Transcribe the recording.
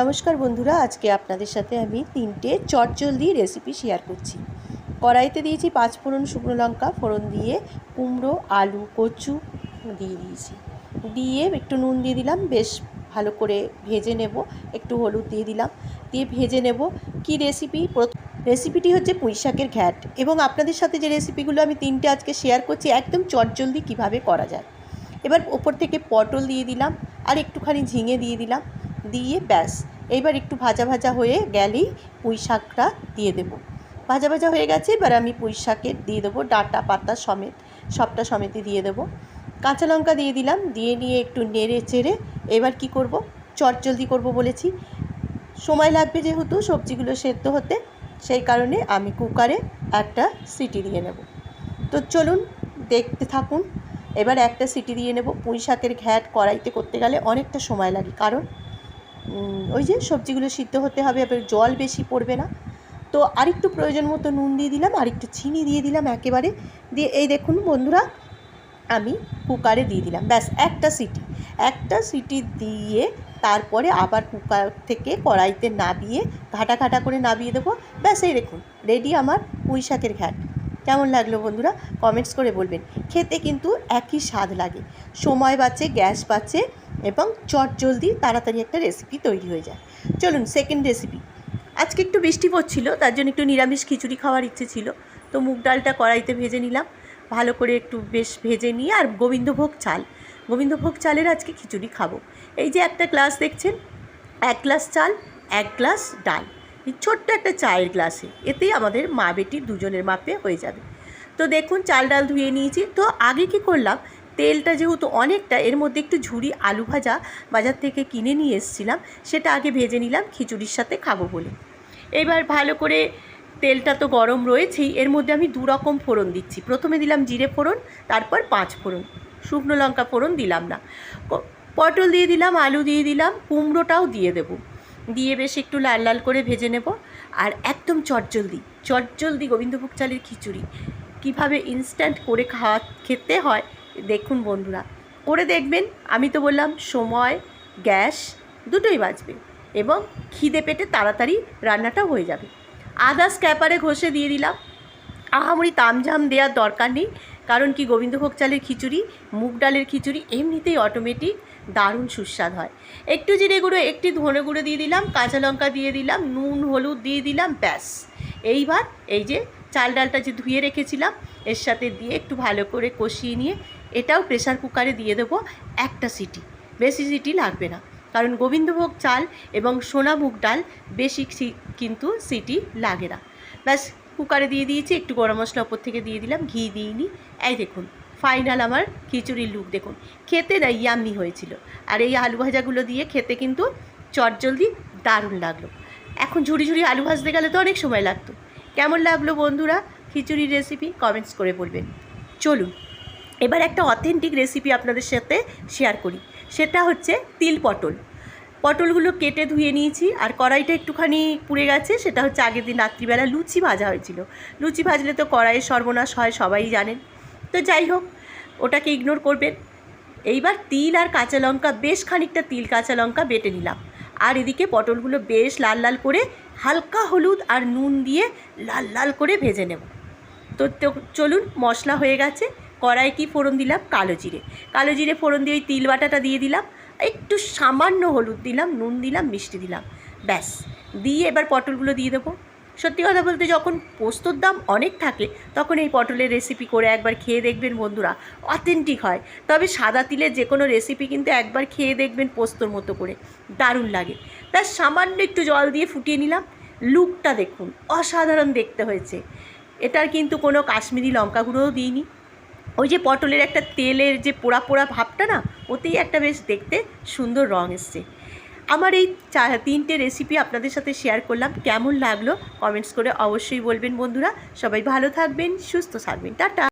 নমস্কার বন্ধুরা, আজকে আপনাদের সাথে আমি তিনটে চটজলদি রেসিপি শেয়ার করছি। কড়াইতে দিয়েছি পাঁচ ফোড়ন শুকনো লঙ্কা, ফোড়ন দিয়ে কুমড়ো, আলু, কচু দিয়ে দিয়েছি। দিয়ে একটু নুন দিয়ে দিলাম, বেশ ভালো করে ভেজে নেব, একটু হলুদ দিয়ে দিলাম, দিয়ে ভেজে নেব। কি রেসিপি রেসিপিটি হচ্ছে পুঁই শাকের ঘ্যাট এবং আপনাদের সাথে যে রেসিপিগুলো আমি তিনটে আজকে শেয়ার করছি, একদম চটজলদি কীভাবে করা যায়। এবার ওপর থেকে পটল দিয়ে দিলাম, আর একটুখানি ঝিঙে দিয়ে দিলাম। দিয়ে ব্যাস। এবার একটু ভাজা ভাজা হয়ে গেলেই পুঁই শাকটা দিয়ে দেবো। ভাজা ভাজা হয়ে গেছে, এবার আমি পুঁই শাকের দিয়ে দেবো, ডাঁটা পাতা সমেত, সবটা সমেতই দিয়ে দেবো। কাঁচা লঙ্কা দিয়ে দিলাম, দিয়ে নিয়ে একটু নেড়ে চেড়ে এবার কি করব? চটজলদি করব বলেছি। সময় লাগবে যেহেতু, সবজিগুলো সেদ্ধ হতে, সেই কারণে আমি কুকারে একটা সিটি দিয়ে নেব। তো চলুন, দেখতে থাকুন। এবার একটা সিটি দিয়ে নেব। পুঁই শাকের ঘ্যাট কড়াইতে করতে গেলে অনেকটা সময় লাগে। কারণ ওই যে সবজিগুলো সিদ্ধ হতে হবে, এবার জল বেশি পড়বে না। তো আরেকটু প্রয়োজন মতো নুন দিয়ে দিলাম, আরেকটু চিনি দিয়ে দিলাম একেবারে। দিয়ে এই দেখুন বন্ধুরা, আমি কুকারে দিয়ে দিলাম। ব্যাস, একটা সিটি। একটা সিটি দিয়ে তারপরে আবার কুকার থেকে কড়াইতে নাবিয়ে, ঘাটা ঘাটা করে নাবিয়ে দেবো। ব্যাস, এই দেখুন, রেডি আমার পুঁই শাকের ঘ্যাট। কেমন লাগল বন্ধুরা? কমেন্টস করে বলবেন। খেতে কিন্তু একই স্বাদ লাগে। সময় বাঁচে, গ্যাস বাঁচে এবং চট জলদি তাড়াতাড়ি একটা রেসিপি তৈরি হয়ে যায়। চলুন সেকেন্ড রেসিপি আজকে একটু বৃষ্টি পড়ছিল, তার জন্য একটু নিরামিষ খিচুড়ি খাওয়ার ইচ্ছে ছিল। তো মুগ ডালটা কড়াইতে ভেজে নিলাম। ভালো করে একটু বেশ ভেজে নিয়ে, আর গোবিন্দভোগ চাল। গোবিন্দভোগ চালের আজকে খিচুড়ি খাব। এই যে একটা গ্লাস দেখছেন? এক গ্লাস চাল, এক গ্লাস ডাল। ছোট্ট একটা চায়ের গ্লাসে এতেই আমাদের মা বেটি দুজনের মাপে হয়ে যাবে। তো দেখুন, চাল ডাল ধুয়ে নিয়েছি। তো আগে কি করলাম? তেলটা যেহেতু অনেকটা, এর মধ্যে একটু ঝুড়ি আলু ভাজা বাজার থেকে কিনে নিয়ে এসেছিলাম। সেটা আগে ভেজে নিলাম, খিচুড়ির সাথে খাব বলে। এবার ভালো করে তেলটা তো গরম রয়েছেই, এর মধ্যে আমি দু রকম ফোড়ন দিচ্ছি। প্রথমে দিলাম জিরে ফোড়ন, তারপর পাঁচ ফোড়ন। শুকনো লঙ্কা ফোড়ন দিলাম না। পটল দিয়ে দিলাম, আলু দিয়ে দিলাম, কুমড়োটাও দিয়ে দেবো। দিয়ে বেশ একটু লাল লাল করে ভেজে নেব। আর একদম চটজলদি চটজলদি গোবিন্দভোগ চালের খিচুড়ি। কীভাবে ইনস্ট্যান্ট করে খাওয়া খেতে হয় দেখুন বন্ধুরা, করে দেখবেন, আমি তো বললাম সময়, গ্যাস দুটোই বাঁচবে এবং খিদে পেটে তাড়াতাড়ি রান্নাটা হয়ে যাবে। আদা স্ক্যাপারে ঘষে দিয়ে দিলাম। আহামরি তামঝাম দেওয়ার দরকার নেই, কারণ কি গোবিন্দভোগ চালের খিচুড়ি, মুগ ডালের খিচুড়ি এমনিতেই অটোমেটিক দারুণ সুস্বাদ হয়। একটু জিরে গুঁড়ো, একটি ধনে গুঁড়ো দিয়ে দিলাম, কাঁচা লঙ্কা দিয়ে দিলাম, নুন, হলুদ দিয়ে দিলাম, ব্যাস। এইবার এই যে চাল ডালটা যে ধুয়ে রেখেছিলাম, এর সাথে দিয়ে একটু ভালো করে কষিয়ে নিয়ে এটাও প্রেশার কুকারে দিয়ে দেবো একটা সিটি। বেশি সিটি লাগবে না। কারণ গোবিন্দভোগ চাল এবং সোনা মুগ ডাল বেশি কিন্তু সিটি লাগে না। ব্যাস কুকারে দিয়ে দিয়েছি, একটু গরম মশলা ওপর থেকে দিয়ে দিলাম, ঘি দিইনি। এই দেখুন ফাইনাল আমার খিচুড়ির লুক দেখুন। খেতে না ইয়াম্মি হয়েছিল। আর এই আলু ভাজাগুলো দিয়ে খেতে কিন্তু চটজলদি দারুণ লাগল। এখন ঝুড়ি ঝুড়ি আলু ভাজতে গেলে তো অনেক সময় লাগতো। কেমন লাগল বন্ধুরা খিচুড়ির রেসিপি কমেন্টস করে বলবেন। চলুন এবার একটা অথেন্টিক রেসিপি আপনাদের সাথে শেয়ার করি। সেটা হচ্ছে তিল পটল। পটলগুলো কেটে ধুয়ে নিয়েছি, আর কড়াইটা একটুখানি পুড়ে গেছে, সেটা হচ্ছে আগের দিন রাত্রিবেলা লুচি ভাজা হয়েছিল। লুচি ভাজলে তো কড়াইয়ের সর্বনাশ হয়, সবাই জানেন। তো যাই হোক, ওটাকে ইগনোর করবেন। এইবার তিল আর কাঁচা লঙ্কা, বেশ খানিকটা তিল, কাঁচা লঙ্কা বেটে নিলাম। আর এদিকে পটলগুলো বেশ লাল লাল করে হালকা হলুদ আর নুন দিয়ে লাল লাল করে ভেজে নেব। তো চলুন, মশলা হয়ে গেছে। কড়াই কি ফোড়ন দিলাম? কালো জিরে। কালো জিরে ফোড়ন দিয়ে ওই তিল বাটাটা দিয়ে দিলাম। একটু সামান্য হলুদ দিলাম, নুন দিলাম, মিষ্টি দিলাম। ব্যাস। দিয়ে এবার পটলগুলো দিয়ে দেবো। সত্যি কথা বলতে যখন পোস্তর দাম অনেক থাকে, তখন এই পটলের রেসিপি করে একবার খেয়ে দেখবেন বন্ধুরা। অথেন্টিক হয়। তবে সাদা তিলের যে কোনো রেসিপি কিন্তু একবার খেয়ে দেখবেন পোস্তর মতো করে। দারুণ লাগে। তার সামান্য একটু জল দিয়ে ফুটিয়ে নিলাম। লুকটা দেখুন। অসাধারণ দেখতে হয়েছে। এটার কিন্তু কোনো কাশ্মীরি লঙ্কা গুঁড়োও দিইনি। ওই যে পটলের একটা তেলের যে পোড়া পোড়া ভাবটা না, ওতেই একটা বেশ দেখতে সুন্দর রং এসছে। আমার এই চা, তিনটে রেসিপি আপনাদের সাথে শেয়ার করলাম, কেমন লাগল? কমেন্টস করে অবশ্যই বলবেন বন্ধুরা। সবাই ভালো থাকবেন, সুস্থ থাকবেন। টাটা!